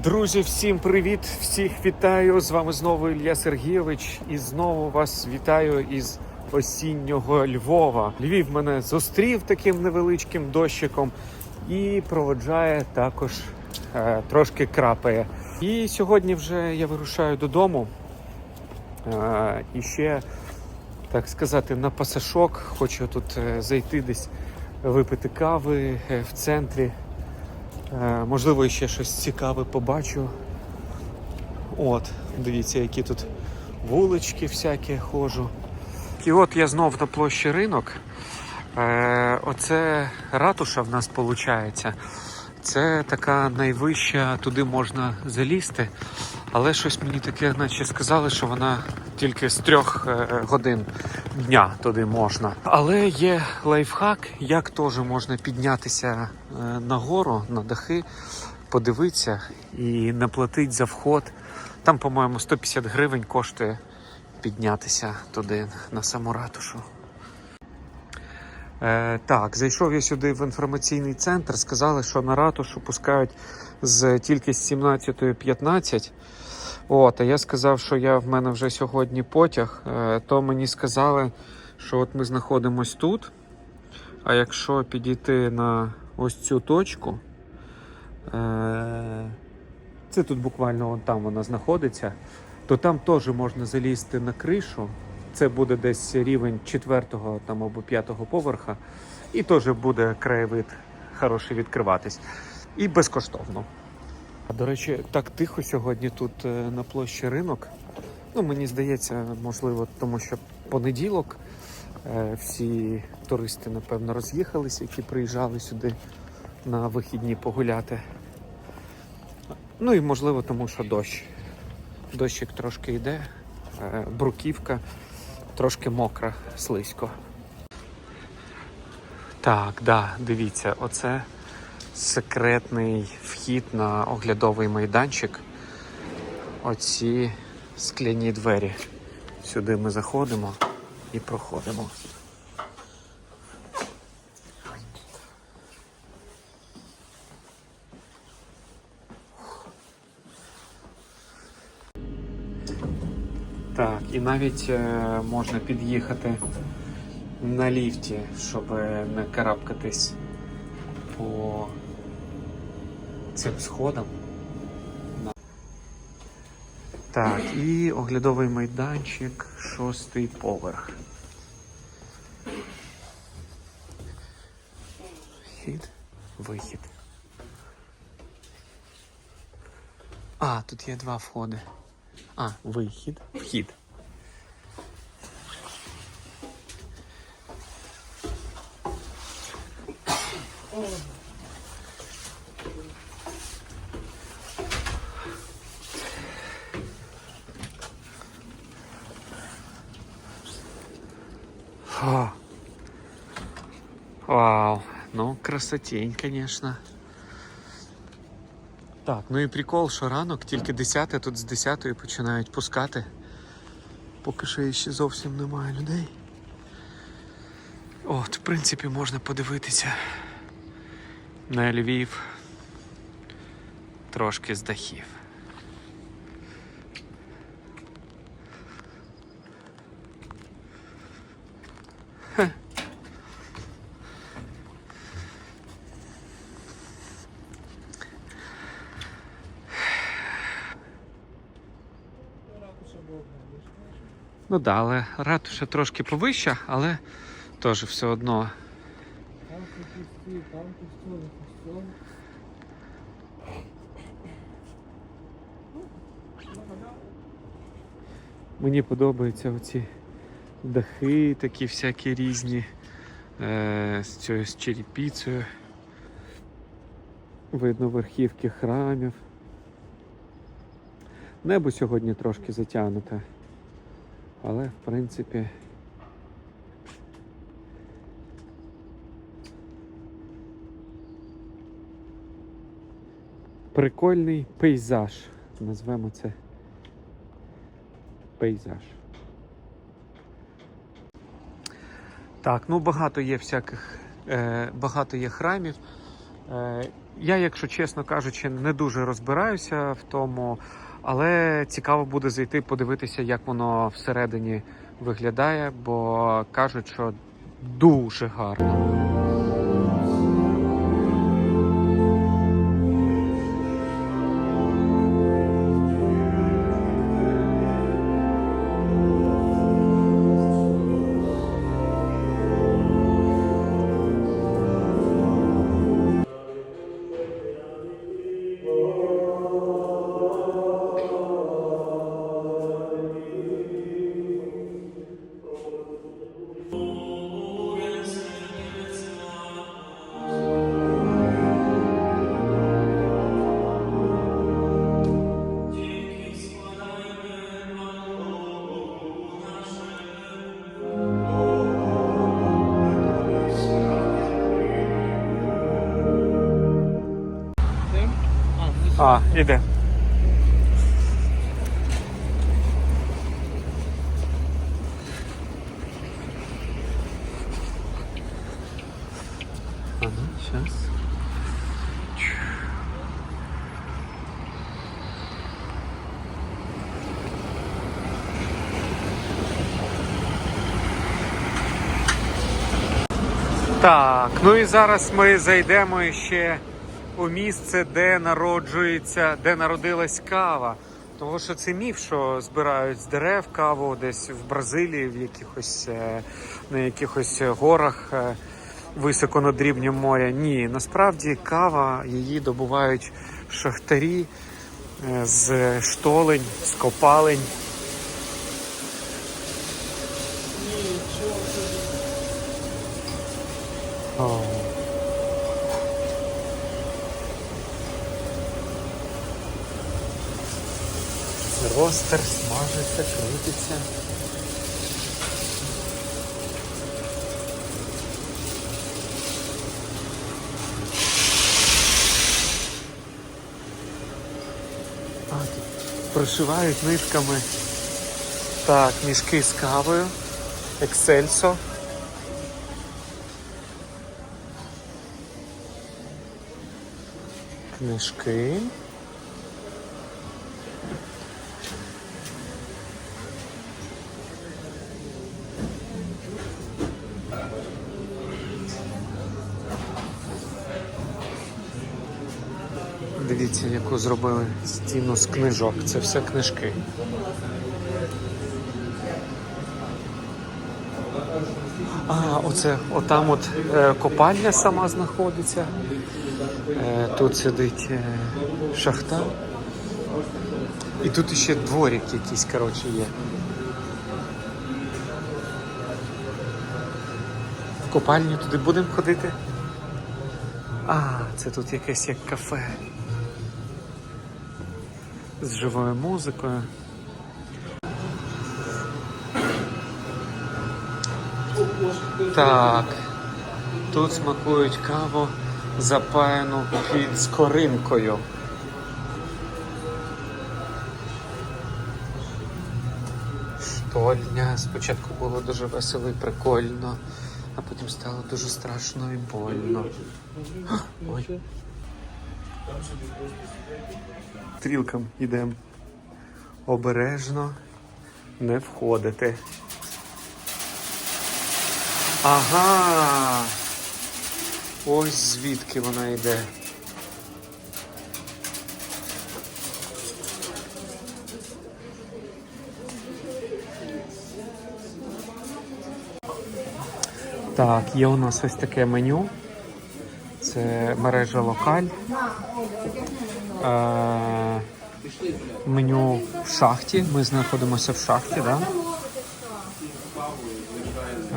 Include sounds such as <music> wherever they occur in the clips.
Друзі, всім привіт! Всіх вітаю! З вами знову Ілля Сергійович і знову вас вітаю із осіннього Львова. Львів мене зустрів таким невеличким дощиком і проводжає також е, трошки крапає. І сьогодні вже я вирушаю додому. Е, і ще, так сказати, на пасашок. Хочу тут е, зайти десь випити кави е, в центрі. Е, Можливо, ще щось цікаве побачу. От, дивіться, які тут вулички всякі ходжу. І от я знов на площі ринок. Е, оце ратуша в нас виходить. Це така найвища, туди можна залізти. Але щось мені таке, наче сказали, що вона тільки з трьох е, годин дня туди можна. Але є лайфхак, як теж можна піднятися е, нагору, на дахи, подивитися і не платити за вход. Там, по-моєму, 150 гривень коштує піднятися туди на саму ратушу. Е, так, зайшов я сюди в інформаційний центр. Сказали, що на ратушу пускають з тільки з 17.15. От, а я сказав, що я в мене вже сьогодні потяг. Е, то мені сказали, що от ми знаходимось тут. А якщо підійти на ось цю точку, е, це тут буквально вон там вона знаходиться, то там теж можна залізти на кришу. Це буде десь рівень 4 там, або 5 поверха, і теж буде краєвид хороший відкриватись. І безкоштовно. До речі, так тихо сьогодні тут е, на площі ринок. Ну, мені здається, можливо, тому що понеділок е, всі туристи, напевно, роз'їхалися, які приїжджали сюди на вихідні погуляти. Ну і можливо, тому що дощ. Дощик трошки йде, е, бруківка, трошки мокра, слизько. Так, да, дивіться, оце секретний вхід на оглядовий майданчик. Оці скляні двері. Сюди ми заходимо і проходимо. Так, і навіть е, можна під'їхати на ліфті, щоб не карабкатись по цим сходам. Так, і оглядовий майданчик, шостий поверх. Вхід, вихід. А, тут є два входи. А, вихід, вхід. Фу. Вау, ну красотень, конечно. Так, ну і прикол, що ранок, тільки 10, тут з 10 починають пускати. Поки що ще зовсім немає людей. От, в принципі, можна подивитися на Львів трошки з дахів. Ну да, але ратуша трошки повища, але теж все одно. Там пусті, там пусті, пусті. Мені подобаються оці дахи, такі всякі різні. Е, з цією з черепіцею. Видно верхівки храмів. Небо сьогодні трошки затягнуте. Але в принципі. Прикольний пейзаж. Назвемо це пейзаж. Так, ну багато є всяких, е, багато є храмів. Е, Я, якщо чесно кажучи, не дуже розбираюся в тому, але цікаво буде зайти подивитися, як воно всередині виглядає, бо кажуть, що дуже гарно. Іде. Ага, сейчас. Так, ну і зараз ми зайдемо ще у місце, де народжується, де народилась кава. Тому що це міф, що збирають з дерев каву десь в Бразилії, в якихось е, на якихось горах е, високо над рівнем моря. Ні, насправді кава її добувають шахтарі е, з штолень, з копалень. Ростер смажиться, крутиться. А, прошивають нитками. Так, мішки з кавою. Ексельсо. Книжки. Дивіться, яку зробили стіну з книжок. Це все книжки. А, оце отам от е, копальня сама знаходиться. Е, тут сидить е, шахта. І тут ще дворик якийсь, коротше, є. В копальню туди будемо ходити? А, це тут якесь як кафе. З живою музикою. Так. Тут смакують каву, запаяну під скоринкою. Штольня. Спочатку було дуже весело і прикольно, а потім стало дуже страшно і больно. Ой. Стрілкам йдемо. Обережно не входити. Ага. Ось звідки вона йде. Так, є у нас ось таке меню. Це мережа локаль. Е, меню в шахті. Ми знаходимося в шахті. Да?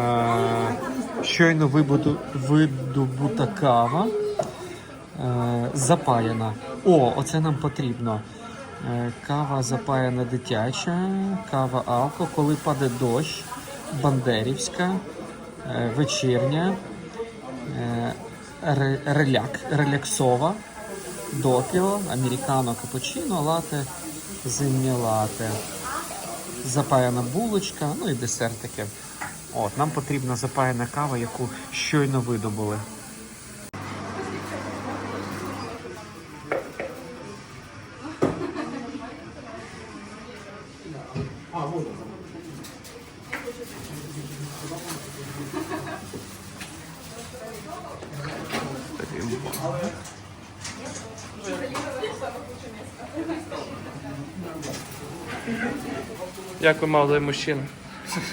Е, щойно вибуду, видобута кава. Е, запаяна. О, оце нам потрібно. Кава запаяна дитяча, кава алко, коли паде дощ, бандерівська, вечірня, реляк, реляксова, допіо, американо, капучино, лате, зимнє лате. Запаяна булочка, ну і десертики. От, нам потрібна запаяна кава, яку щойно видобули. Як ви молодий мужчина?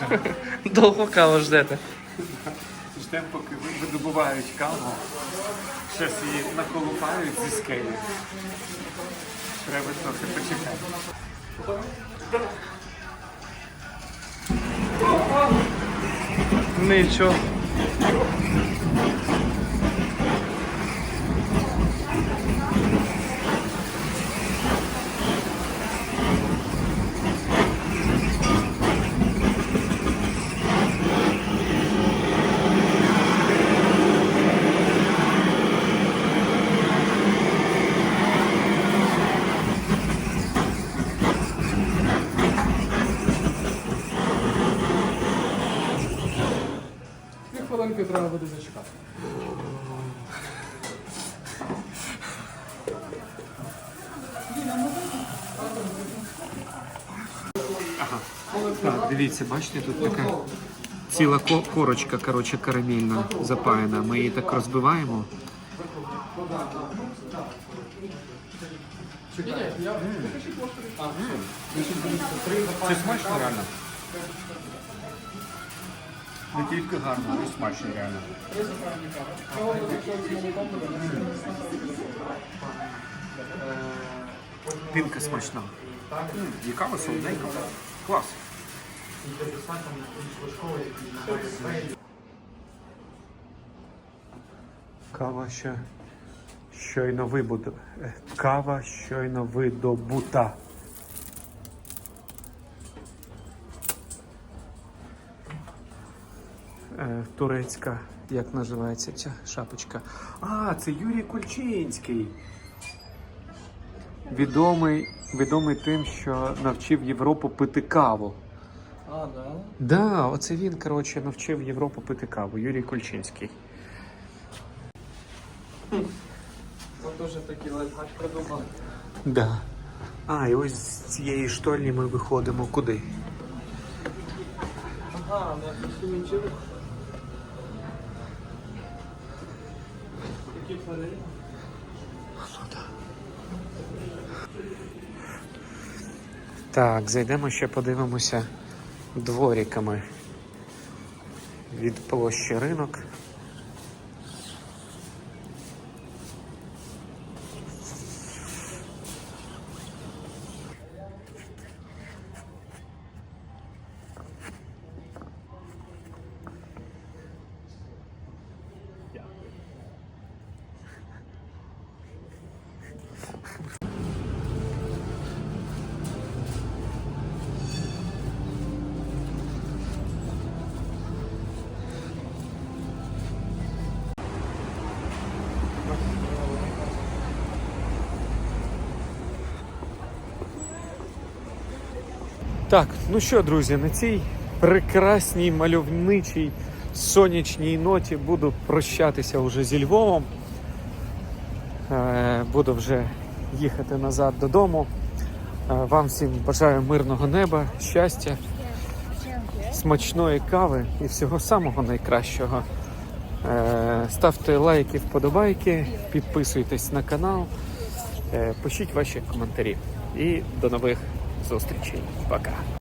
<laughs> Довго каву ждете. Ждемо, поки видобувають каву. Щось її наколупають зі скелі. Треба трохи почекати. Нічого. Хвилинки треба буде зачекати. Так, дивіться, бачите, тут така ціла корочка, коротше, карамельна запаяна. Ми її так розбиваємо. Це смачно реально. Не тільки гарно, а й смачно реально. Пінка смачна. Кава солоденька. Клас. Кава ще щойно вибуду. е, Кава щойно видобута. Турецька, як називається ця шапочка? А, це Юрій Кульчинський. Відомий, відомий тим, що навчив Європу пити каву. А, да? Да, оце він, коротше, навчив Європу пити каву. Юрій Кульчинський. Ми дуже такий лайфхак придумали. Да. А, і ось з цієї штольні ми виходимо куди? Ага, на сумічили. Так, зайдемо ще подивимося дворіками від площі ринок. Так, ну що, друзі, на цій прекрасній мальовничій сонячній ноті буду прощатися вже зі Львовом. Е, Буду вже їхати назад додому. Е, Вам всім бажаю мирного неба, щастя, смачної кави і всього самого найкращого. Е, Ставте лайки, вподобайки, підписуйтесь на канал, пишіть ваші коментарі. І до нових зустрічей. Пока.